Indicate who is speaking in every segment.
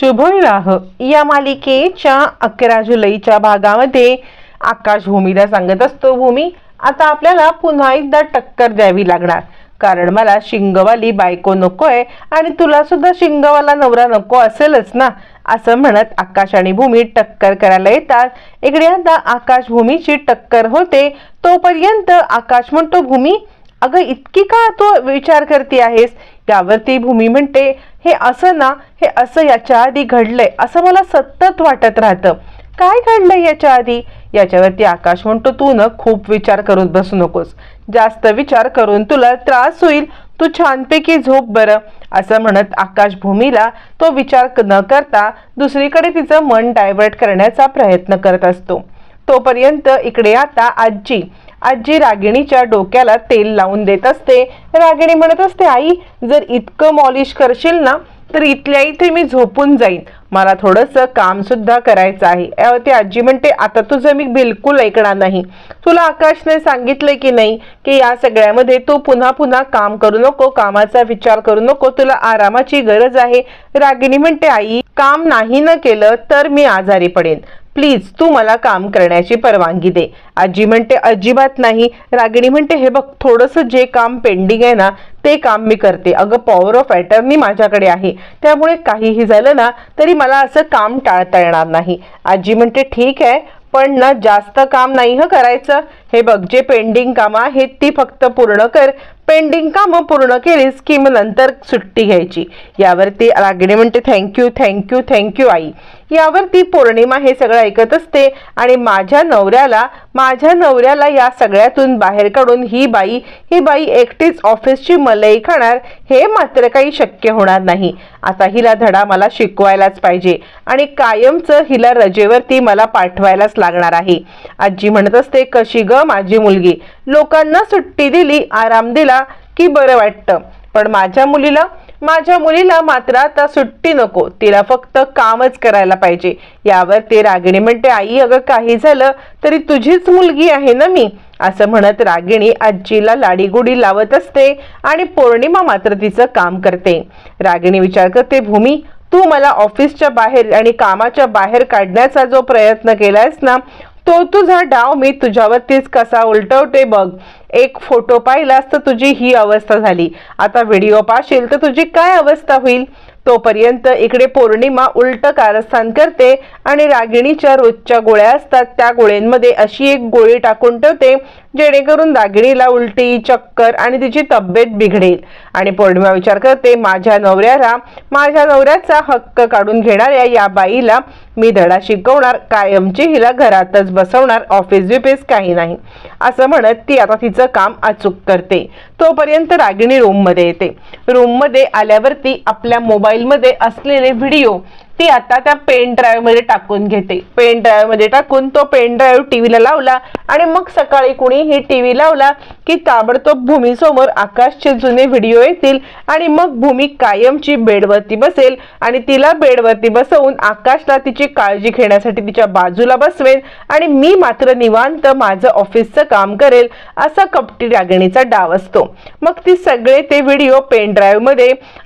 Speaker 1: शुभविवाह या मालिकेच्या अकरा जुलैच्या भागामध्ये आकाश भूमीला सांगत असतो भूमी आता आपल्याला पुन्हा एकदा टक्कर द्यावी लागणार. कारण मला शिंगवाली बायको नकोय आणि तुला सुद्धा शिंगवाला नवरा नको असेलच ना? असं म्हणत आकाश आणि भूमी टक्कर करायला येतात. इकडे आता आकाश भूमीची टक्कर होते तोपर्यंत आकाश म्हणतो भूमी अगं इतकी का तू विचार करते आहेस? यावरती भूमी म्हणते हे असं ना हे असं याच्या आधी घडलंय. असं मला सतत वाटत राहतं. काय घडलंय याच्या आधी? याच्यावरती आकाश म्हणतो तू न खूप विचार करत बसू नकोस. जास्त विचार करून तुला त्रास होईल. तू छानपैकी झोप बरं. असं म्हणत आकाश भूमीला तो विचार न करता दुसरीकडे तिचं मन डायव्हर्ट करण्याचा प्रयत्न करत असतो. तोपर्यंत इकडे आता आजी आजी रागिणीच्या डोक्याला तेल लावून देत असते. रागिणी म्हणत असते आई जर इतकं मॉलिश करशील ना तर इथल्या इथे मी झोपून जाईन. मला थोडंसं काम सुद्धा करायचं आहे. यावरती आजी म्हणते आता तुझं मी बिलकुल ऐकणार नाही. तुला आकाशने सांगितलंय की नाही की या सगळ्यामध्ये तू पुन्हा पुन्हा काम करू नको कामाचा विचार करू नको तुला आरामाची गरज आहे. रागिणी म्हणते आई काम नाही न केलं तर मी आजारी पडेन. प्लीज तू मला काम करण्याची परवानगी दे. आजी म्हणते अजिबात नाही. रागिणी म्हणते हे बघ थोडंसं जे काम पेंडिंग आहे ना ते काम मी करते. अगं पॉवर ऑफ अटर्नी माझ्याकडे आहे. त्यामुळे काहीही झालं ना तरी मला असं काम टाळता येणार नाही. आजी म्हणते ठीक आहे पण ना जास्त काम नाही हं करायचं. हे बघ जे पेंडिंग कामं आहेत ती फक्त पूर्ण कर. पेंडिंग कामं पूर्ण केलीस की मग नंतर सुट्टी घ्यायची. यावरती रागिणी म्हणते थँक्यू थँक्यू थँक्यू आई. यावरती पौर्णिमा हे सगळं ऐकत असते आणि माझ्या नवऱ्याला माझ्या नवऱ्याला या सगळ्यातून बाहेर काढून ही बाई ही बाई एकटीच ऑफिसची मलई खाणार हे मात्र काही शक्य होणार नाही. आता हिला धडा मला शिकवायलाच पाहिजे आणि कायमचं हिला रजेवरती मला पाठवायलाच लागणार आहे. आजी म्हणत असते कशी ग माझी मुलगी? लोकांना सुट्टी दिली आराम दिला की बरं वाटतं? पण माझ्या मुलीला माझ्या मुलीला मात्र आता सुट्टी नको. तिला फक्त कामच करायला पाहिजे. यावर ते रागिणी म्हणते आई अगं काही झालं तरी तुझीच मुलगी आहे ना मी? असं म्हणत रागिणी आजीला लाडीगुडी लावत असते आणि पौर्णिमा मात्र तिचं काम करते. रागिणी विचार करते भूमी तू मला ऑफिसच्या बाहेर आणि कामाच्या बाहेर काढण्याचा जो प्रयत्न केलायस ना तो तुझा डाव मी तुझ्यावरतीच कसा उलटवते बघ. एक फोटो पाहिलास तर तुझी ही अवस्था झाली. आता व्हिडिओ पाहशील तर तुझी काय अवस्था होईल? तोपर्यंत इकडे पौर्णिमा उलट कारस्थान करते आणि रागिणीच्या रोजच्या गोळ्या असतात. त्या गोळ्यांमध्ये अशी एक गोळी टाकून ठेवते. जेणेकरून दागिणीला उलटी चक्कर आणि तिची तब्येत बिघडेल. आणि पौर्णिमा विचार करते माझ्या नवऱ्याला माझ्या नवऱ्याचा हक्क काढून घेणाऱ्या या बाईला मी धडा शिकवणार कायमची हिला घरातच बसवणार ऑफिस बिफिस काही नाही. असं म्हणत ती आता तिचं काम अचूक करते. तोपर्यंत रागिणी रूममध्ये येते. रूममध्ये आल्यावरती आपल्या मोबाईलमध्ये असलेले व्हिडिओ ती आता त्या पेन ड्राईव्हमध्ये टाकून घेते. पेन ड्राईव्हमध्ये टाकून तो पेन ड्राईव्ह टीव्हीला लावला आणि मग सकाळी कुणी ही टीव्ही लावला की ताबडतोब भूमीसमोर आकाशचे जुने व्हिडिओ येतील आणि मग भूमी कायमची बेडवरती बसेल आणि तिला बेडवरती बसवून आकाशला तिची काळजी घेण्यासाठी तिच्या बाजूला बसवेल आणि मी मात्र निवांत माझं ऑफिसचं काम करेल असा कपटी रागिणीचा डाव असतो. मग ती सगळे ते व्हिडिओ पेन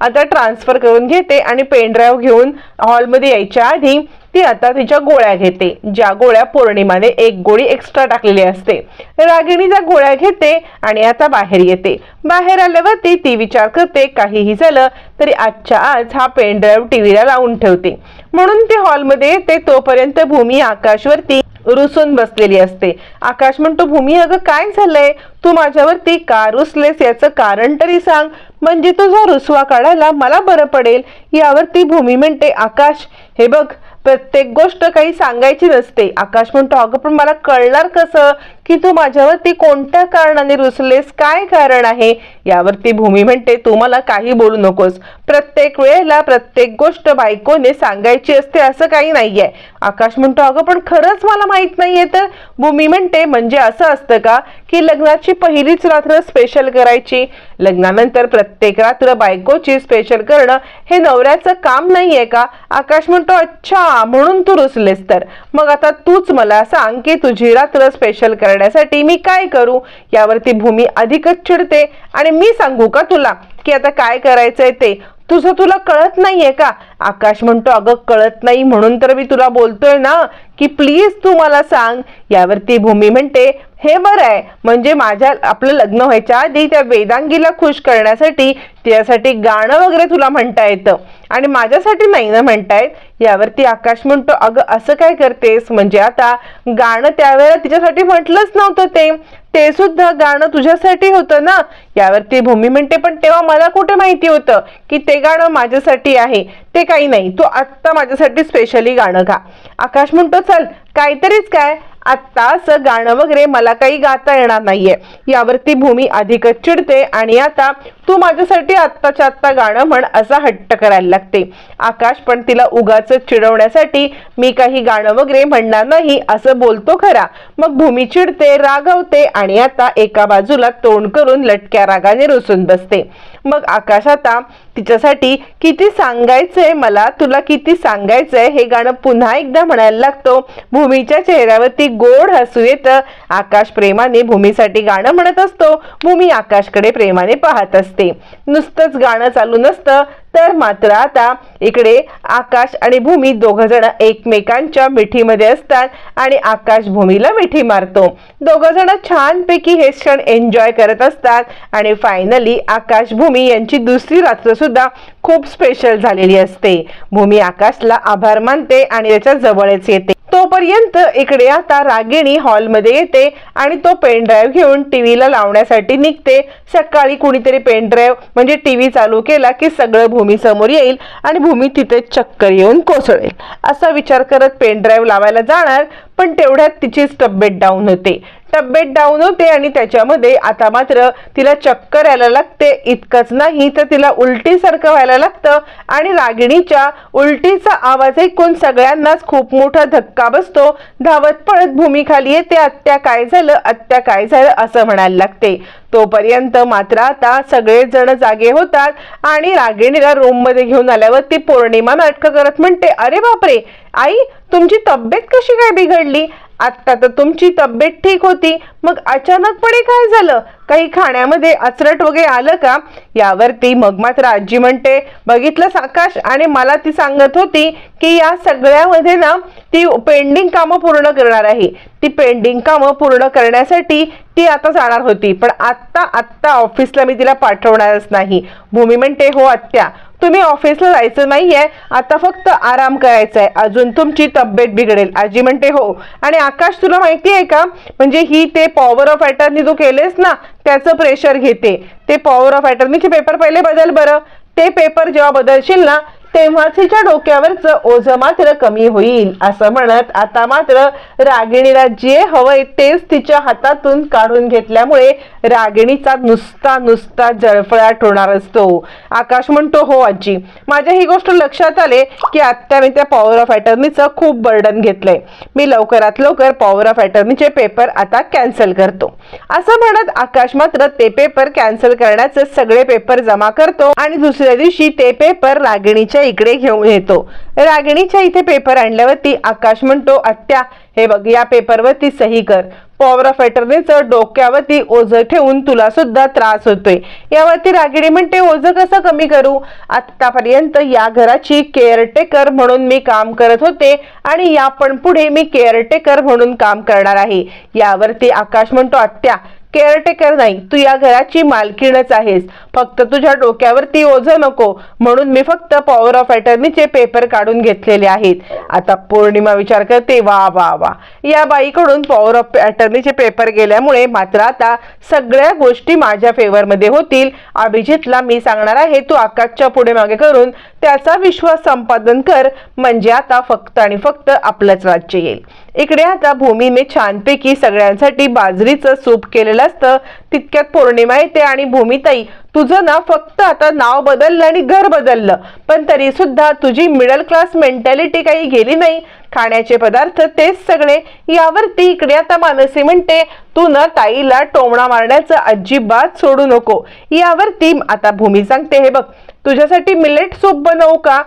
Speaker 1: आता ट्रान्सफर करून घेते आणि पेन ड्राईव्ह घेऊन हॉलमध्ये यायच्या आधी ती आता तिच्या गोळ्या घेते. ज्या गोळ्या पौर्णिमाने एक गोळी एक्स्ट्रा टाकलेली असते. रागिणी त्या गोळ्या घेते आणि आता बाहेर येते. बाहेर आल्यावरती ती विचार करते काहीही झालं तरी आजच्या आज हा पेन ड्राईव्ह टीव्हीला लावून ठेवते. म्हणून ती हॉलमध्ये येते तोपर्यंत भूमी आकाशवरती रुसून बसलेली असते. आकाश म्हणतो भूमी अगं काय झालंय? तू माझ्यावरती का रुसलेस? याचं कारण तरी सांग. म्हणजे तुझा रुसवा काढायला मला बरं पडेल. यावरती भूमी म्हणते आकाश हे बघ प्रत्येक गोष्ट काही सांगायची नसते. आकाश म्हणतो अगं पण मला कळणार कसं की तू माझ्यावरती कोणत्या कारणाने रुसलेस? काय कारण आहे? यावरती भूमी म्हणते तू मला काही बोलू नकोस. प्रत्येक वेळेला प्रत्येक गोष्ट बायकोने सांगायची असते असं काही नाहीये. आकाश म्हणतो अगं पण खरंच मला माहीत नाहीये तर. भूमी म्हणते म्हणजे असं असतं का की लग्नाची पहिलीच रात्र स्पेशल करायची? लग्नानंतर प्रत्येक रात्र बायकोची स्पेशल करणं हे नवऱ्याचं काम नाहीये का? आकाश म्हणतो अच्छा म्हणून तू रुसलेस तर. मग आता तूच मला सांग की तुझी रात्र स्पेशल करण्यासाठी मी काय करू? यावरती भूमी अधिकच चिडते. आणि मी सांगू का तुला की आता काय करायचंय ते? तुझं तुला कळत नाहीये का? आकाश म्हणतो अगं कळत नाही म्हणून तर मी तुला बोलतोय ना की प्लीज तू मला सांग. यावरती भूमी म्हणते हे बरं आहे. म्हणजे माझ्या आपलं लग्न व्हायच्या आधी त्या वेदांगीला खुश करण्यासाठी त्यासाठी गाणं वगैरे तुला म्हणता येतं. आणि माझ्यासाठी नाही ना म्हणतायत. यावरती आकाश म्हणतो अगं असं काय करतेस? म्हणजे आता गाणं त्यावेळेला तिच्यासाठी म्हटलंच नव्हतं ते. ते सुद्धा गाणं तुझ्यासाठी होतं ना? यावरती भूमी म्हणते पण तेव्हा मला कुठे माहिती होतं की ते गाणं माझ्यासाठी आहे? ते काही नाही. तू आत्ता माझ्यासाठी स्पेशली गाणं गा. आकाश म्हणतो चल काहीतरीच काय आत्ता असं गाणं वगैरे मला काही गाता येणार नाहीये. यावरती भूमी अधिकच चिडते आणि आता तू माझ्यासाठी आत्ताच्या आत्ता गाणं म्हण असा हट्ट करायला लागते. आकाश पण तिला उगाच चिडवण्यासाठी मी काही गाणं वगैरे म्हणणार नाही असं बोलतो खरा. मग भूमी चिडते रागवते आणि आता एका बाजूला तोंड करून लटक्या रागाने रुसून बसते. मग आकाश आता तिच्यासाठी किती सांगायचंय मला तुला किती सांगायचंय हे गाणं पुन्हा एकदा म्हणायला लागतो. भूमीच्या चेहऱ्यावरती गोड हसू येतं आकाश प्रेमाने भूमीसाठी गाणं म्हणत असतो. भूमी आकाशकडे प्रेमाने पाहत असते. नुसतंच गाणं चालू नसतं तर मात्र आता इकडे आकाश आणि भूमी दोघ जण एकमेकांच्या मिठीमध्ये असतात आणि आकाश भूमीला मिठी मारतो. दोघ जण छानपैकी हे क्षण एन्जॉय करत असतात आणि फायनली आकाश भूमी यांची दुसरी रात्र सुद्धा खूप स्पेशल झालेली असते. भूमी आकाशला आभार मानते आणि त्याच्या जवळच येते. तोपर्यंत इकडे आता रागिणी हॉलमध्ये येते आणि तो पेन ड्राईव्ह घेऊन टीव्हीला लावण्यासाठी निघते. सकाळी कुणीतरी पेन ड्राईव्ह म्हणजे टीव्ही चालू केला की सगळं भूमी समोर येईल आणि भूमी तिथे चक्कर येऊन कोसळेल. असा विचार करत पेन ड्राईव्ह लावायला जाणार पण तेवढ्यात तिचीच तब्येत डाऊन होते. तब्येत डाऊन होते आणि त्याच्यामध्ये आता मात्र तिला चक्कर यायला लागते. इतकंच नाही तर तिला उलटीसारखं व्हायला लागतं आणि रागिणीच्या उलटीचा आवाज ऐकून सगळ्यांनाच खूप मोठा धक्का बसतो. धावत पळत भूमीखाली येते. आत्या काय झालं? आत्या काय झालं? असं म्हणायला लागते. तोपर्यंत मात्र आता सगळेजण जागे होतात आणि रागिणीला रूममध्ये घेऊन आल्यावर ती पौर्णिमा नाटकं करत म्हणते अरे बापरे! आई तुमची तब्येत कशी काय बिघडली? आत्ता तर तुमची तब्येत ठीक होती. मग अचानकपणे काय झालं? काही खाण्यामध्ये अचरट वगैरे आलं का? यावरती मग मात्र आजी म्हणते बघितलं आकाश आणि मला ती सांगत होती की या सगळ्यामध्ये ना ती पेंडिंग कामं पूर्ण करणार आहे. ती पेंडिंग कामं पूर्ण करण्यासाठी ती आता जाणार होती. पण आत्ता आत्ता ऑफिसला मी तिला पाठवणारच नाही. भूमी म्हणते हो आत्या. तुम्ही ऑफिसला जायचं नाहीये. आता फक्त आराम करायचा आहे अजून तुमची तब्येत बिघडेल. आजी म्हणते हो. आणि आकाश तुला माहिती आहे का? म्हणजे ही ते पॉवर ऑफ अटर्नी तू केलेस ना त्याचं प्रेशर घेते. ते पॉवर ऑफ अटर्नीचे पेपर पहिले बदल बरं. ते पेपर जेव्हा बदलशील ना तेव्हा तिच्या डोक्यावरचं ओझं मात्र कमी होईल असं म्हणत आता मात्र रागिणीला जे हवंय तेच तिच्या हातातून काढून घेतल्यामुळे रागिणीचा नुसता नुसता जळफळाट होणार असतो. आकाश म्हणतो हो आजी माझ्या ही गोष्ट लक्षात आले की आत्ता मी त्या पॉवर ऑफ अटर्नीचं खूप बर्डन घेतलंय. मी लवकरात लवकर पॉवर ऑफ अटर्नीचे पेपर आता कॅन्सल करतो. असं म्हणत आकाश मात्र ते पेपर कॅन्सल करण्याचे सगळे पेपर जमा करतो आणि दुसऱ्या दिवशी ते पेपर रागिणीच्या इकडे घेऊन येतो. रागिणीच्या इथे पेपर आणल्यावरती आकाश म्हणतो आत्या हे बघ या पेपरवरती सही कर. पॉवर ऑफ अटर्नीचं डोक्यावरती ओझं ठेवून तुला सुद्धा त्रास होतोय. यावरती रागिणी म्हणते ओझं कसं कमी करू? आतापर्यंत या घराची केअरटेकर म्हणून मी काम करत होते आणि या पण पुढे मी केअरटेकर म्हणून काम करणार आहे. यावरती आकाश म्हणतो आत्या केअरटेकर नाही. तू या घराची मालकीणच आहेस. फक्त तुझ्या डोक्यावरती ओझं नको. म्हणून मी फक्त पॉवर ऑफ अटर्नीचे पेपर काढून घेतलेले आहेत. आता पौर्णिमा विचार करते. वा वा वा. या बाईकडून पॉवर ऑफ अटर्नीचे पेपर गेल्यामुळे मात्र आता सगळ्या गोष्टी माझ्या फेवरमध्ये होतील. अभिजितला मी सांगणार आहे तू आकाशच्या पुढे मागे करून त्याचा विश्वास संपादन कर. म्हणजे आता फक्त आणि फक्त आपलंच राज्य येईल. इकडे आता भूमीने छानपैकी सगळ्यांसाठी बाजरीचं सूप केलेलं असतं तितक्यात पौर्णिमा येते आणि भूमिताई तुझं ना फक्त आता नाव बदललं आणि घर बदललं. पण तरी सुद्धा तुझी मिडल क्लास मेंटॅलिटी काही गेली नाही. खाण्याचे पदार्थ तेच सगळे. यावरती इकडे आता मानसी म्हणते तू ना ताईला टोमणा मारण्याचं अजिबात सोडू नको. यावरती आता भूमी सांगते हे बघ तुझ्यासाठी मिलेट सूप बनवू का?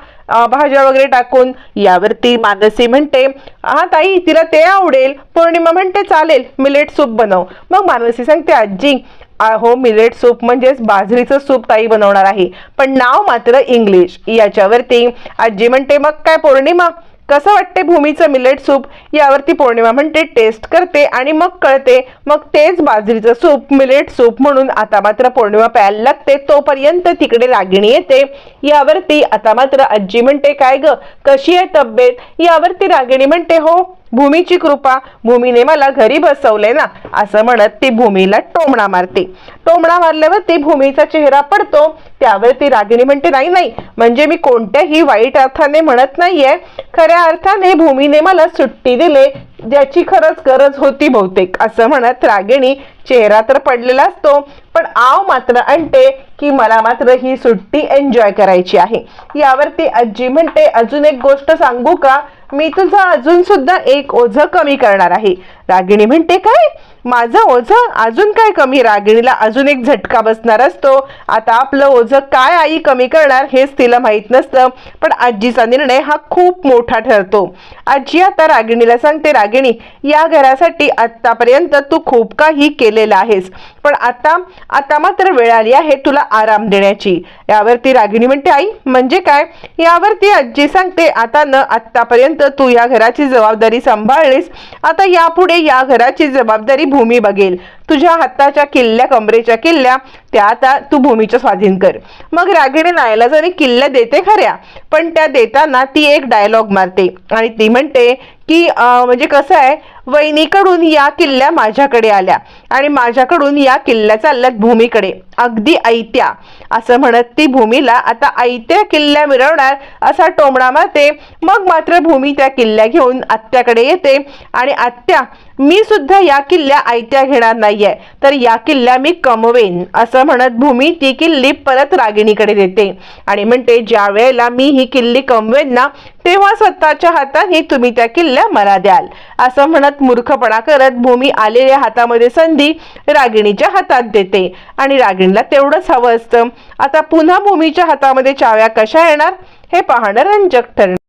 Speaker 1: भाज्या वगैरे टाकून. यावरती मानसी म्हणते हा ताई तिला ते आवडेल. पौर्णिमा म्हणते चालेल मिलेट सूप बनव. मग मानसी सांगते आजी हो मिलेट सूप म्हणजेच बाजरीचं सूप ताई बनवणार आहे. पण नाव मात्र इंग्लिश. याच्यावरती आजी म्हणते मग काय पौर्णिमा? कसं वाटते भूमीचं मिलेट सूप यावरती पौर्णिमा म्हणते टेस्ट करते आणि मग कळते. मग तेच बाजरीचं सूप मिलेट सूप म्हणून आता मात्र पौर्णिमा प्यायला लागते. तोपर्यंत तिकडे रागिणी येते. यावरती आता मात्र आजी म्हणते काय ग? कशी आहे तब्येत? यावरती रागिणी म्हणते हो भूमीची कृपा भूमीने मला घरी बसवले ना असं म्हणत ती भूमीला टोमणा मारते. टोमणा मारल्यावर ती भूमीचा चेहरा पडतो. त्यावर ती रागिणी म्हणते नाही नाही म्हणजे मी कोणत्याही वाईट अर्थाने म्हणत नाहीये. खऱ्या अर्थाने भूमीने मला सुट्टी दिले ज्याची खरंच गरज होती बहुतेक असं म्हणत रागिणी चेहरा तर पडलेला असतो. पण आव मात्र आणते की मला मात्र ही सुट्टी एन्जॉय करायची आहे. यावरती आजी म्हणते अजून एक गोष्ट सांगू का? मी तुझं अजून सुद्धा एक ओझं कमी करणार आहे. रागिणी म्हणते काय? माझं ओझं अजून काय कमी? रागिणीला अजून एक झटका बसणार असतो. आता आपलं ओझं काय आई कमी करणार हेच तिला माहीत नसतं पण आजीचा निर्णय हा खूप मोठा ठरतो. आजी आता रागिणीला सांगते रागिणी या घरासाठी आतापर्यंत तू खूप काही केलेलं आहेस पण आता आता मात्र वेळ आली आहे तुला आराम देण्याची. यावरती रागिणी म्हणते आई म्हणजे काय? यावरती आजी सांगते आता न आतापर्यंत तू या घराची जबाबदारी सांभाळलीस. आता यापुढे या घराची जबाबदारी भूमी बघेल. तुझ्या हाताच्या किल्ल्या कमरेच्या किल्ल्या त्या आता तू भूमीच्या स्वाधीन कर. मग रागिणी नायलाजाने किल्ल्या देते खऱ्या पण त्या देताना ती एक डायलॉग मारते. आणि ती म्हणते की म्हणजे कसं आहे वहिनीकडून या किल्ल्या माझ्याकडे आल्या आणि माझ्याकडून या किल्ल्या चालल्यात भूमीकडे. अगदी ऐत्या. असं म्हणत ती भूमीला आता ऐत्या किल्ल्या मिरवणार असा टोमणा मारते. मग मात्र भूमी त्या किल्ल्या घेऊन आत्याकडे येते. आणि आत्या मी सुद्धा या किल्ल्या आयत्या घेणार नाहीये. तर या किल्ल्या मी कमवेन. असं म्हणत भूमी ती किल्ली परत रागिणीकडे देते आणि म्हणते ज्या वेळेला मी ही किल्ली कमवेन ना तेव्हा स्वतःच्या हाताने तुम्ही त्या किल्ल्या मला द्याल. असं म्हणत मूर्खपणा करत भूमी आलेल्या हातामध्ये संधी रागिणीच्या हातात देते. आणि रागिणीला तेवढंच हवं असतं. आता पुन्हा भूमीच्या हातामध्ये चाव्या कशा येणार? हे पाहणं रंजक ठरणार.